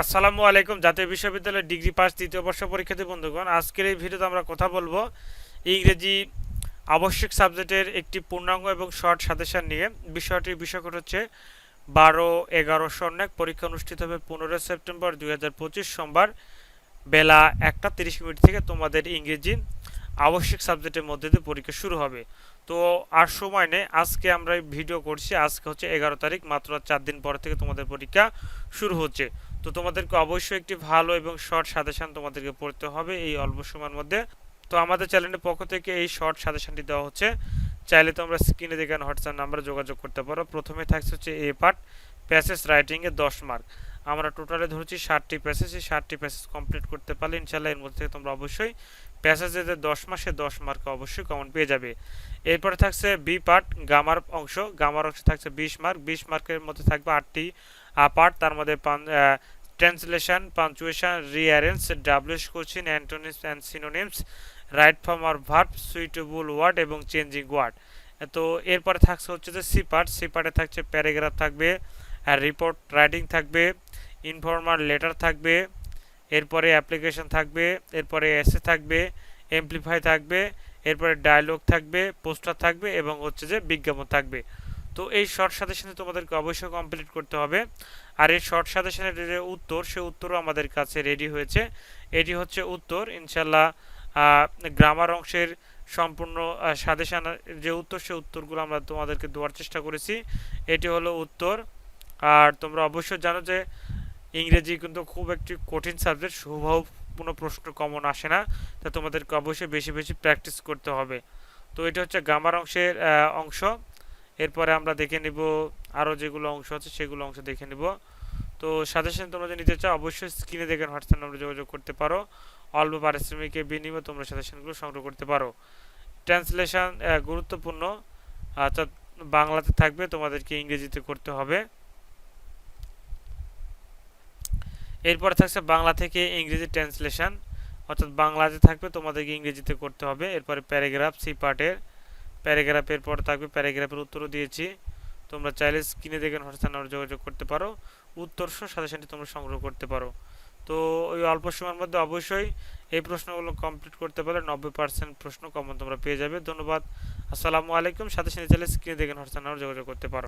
আসসালামু আলাইকুম। জাতীয় বিশ্ববিদ্যালয়ের ডিগ্রি পাস তৃতীয় বর্ষ পরীক্ষার্থী বন্ধুগণ, আজকের এই ভিডিওতে আমরা কথা বলব ইংরেজি আবশ্যিক সাবজেক্টের একটি পূর্ণাঙ্গ এবং শর্ট সাজেশন নিয়ে। বিষয়টির বিষয়কট হচ্ছে বারো এগারো সন্ন্যাক, পরীক্ষা অনুষ্ঠিত হবে পনেরোই সেপ্টেম্বর দু হাজার পঁচিশ সোমবার বেলা একটা তিরিশ মিনিট থেকে তোমাদের ইংরেজি আবশ্যিক সাবজেক্টের মধ্যে দিয়ে পরীক্ষা শুরু হবে। তো আর সময় নেই, আজকে আমরা ভিডিও করছি, আজকে হচ্ছে এগারো তারিখ, মাত্র চার দিন পর থেকে তোমাদের পরীক্ষা শুরু হচ্ছে। তো তোমাদেরকে অবশ্যই একটি ভালো এবং শর্ট সাজেশন তোমাদেরকে পড়তে হবে এই অল্প সময়ের মধ্যে। তো আমাদের চ্যানেলের পক্ষ থেকে এই শর্ট সাজেশানটি দেওয়া হচ্ছে। চাইলে তোমরা স্ক্রিনে দেখেন হোয়াটসঅ্যাপ নাম্বারে যোগাযোগ করতে পারো। প্রথমে থাকছে হচ্ছে এ পার্ট প্যাসেজ রাইটিংয়ে দশ মার্ক আমরা টোটালে ধরছি ষাটটি প্যাসেজ এই ষাটটি প্যাসেজ কমপ্লিট করতে পারলে ইনশাল্লাহ এর মধ্যে থেকে তোমরা অবশ্যই প্যাসেজে যে দশ মাসে দশ মার্ক অবশ্যই কমন পেয়ে যাবে। এরপরে থাকছে বি পার্ট গামার অংশ। গামার অংশ থাকছে বিশ মার্ক বিশ মার্কের মধ্যে থাকবে আটটি পার্ট তার মধ্যে ট্রান্সলেশন পাঞ্চুয়েশন রিঅ্যারেঞ্জ ডাবলিশ Cochin antonyms and synonyms right form R verb suitable word এবং চেঞ্জিং ওয়ার্ড তো এরপরে থাকছে হচ্ছে যে সি পার্ট সি পার্টে থাকছে প্যারাগ্রাফ থাকবে আর রিপোর্ট রাইটিং থাকবে ইনফর্মাল লেটার থাকবে, এরপরে অ্যাপ্লিকেশন থাকবে, এরপরে এসে থাকবে এমপ্লিফাই থাকবে, এরপরে ডায়লগ থাকবে পোস্টার থাকবে এবং হচ্ছে যে বিজ্ঞাপন থাকবে। তো এই শর্ট সাজেশনে তোমাদেরকে অবশ্যই কমপ্লিট করতে হবে। আর এই শর্ট সাজেশনের যে উত্তর, সে উত্তরও আমাদের কাছে রেডি হয়েছে। এটি হচ্ছে উত্তর ইনশাল্লাহ গ্রামার অংশের সম্পূর্ণ সাজেশন যে উত্তর, সে উত্তরগুলো আমরা তোমাদেরকে দেওয়ার চেষ্টা করেছি। এটি হলো উত্তর আর তোমরা অবশ্যই জানো যে ইংরেজি কিন্তু খুব একটি কঠিন সাবজেক্ট, সুভাবপূর্ণ প্রশ্ন কমন আসে না, তা তোমাদেরকে অবশ্যই বেশি বেশি প্র্যাকটিস করতে হবে। তো এটা হচ্ছে গামার অংশের অংশ। এরপরে আমরা দেখে নিব আরও যেগুলো অংশ আছে, সেগুলো অংশ দেখে নিব। তো সাজেশন তোমরা যদি নিতে চাও, অবশ্যই স্ক্রিনে দেখেন হোয়াটসঅ্যাপ নম্বরে যোগাযোগ করতে পারো। অল্প পারিশ্রমিকের বিনিময়ে তোমরা সাজেশনগুলো সংগ্রহ করতে পারো। ট্রান্সলেশন গুরুত্বপূর্ণ। অর্থাৎ বাংলাতে থাকবে, তোমাদেরকে ইংরেজিতে করতে হবে। এরপর থাকছে বাংলা থেকে ইংরেজি ট্রান্সলেশন, অর্থাৎ বাংলাতে থাকবে, তোমাদেরকে ইংরেজিতে করতে হবে। এরপরে প্যারাগ্রাফ, সি পার্টের প্যারাগ্রাফের পর থাকবে প্যারাগ্রাফের উত্তরও দিয়েছি। তোমরা চাইলে স্ক্রিনে দেখেন হোয়াটসঅ্যাপ যোগাযোগ করতে পারো। উত্তর সহ সাজেশনটি তোমরা সংগ্রহ করতে পারো। তো ওই অল্প সময়ের মধ্যে অবশ্যই এই প্রশ্নগুলো কমপ্লিট করতে পারলে নব্বই পার্সেন্ট প্রশ্ন কমন তোমরা পেয়ে যাবে। ধন্যবাদ। আসসালামু আলাইকুম। সাথে সাথে চাইলে স্ক্রিনে দেখেন হোয়াটসঅ্যাপ যোগাযোগ করতে পারো।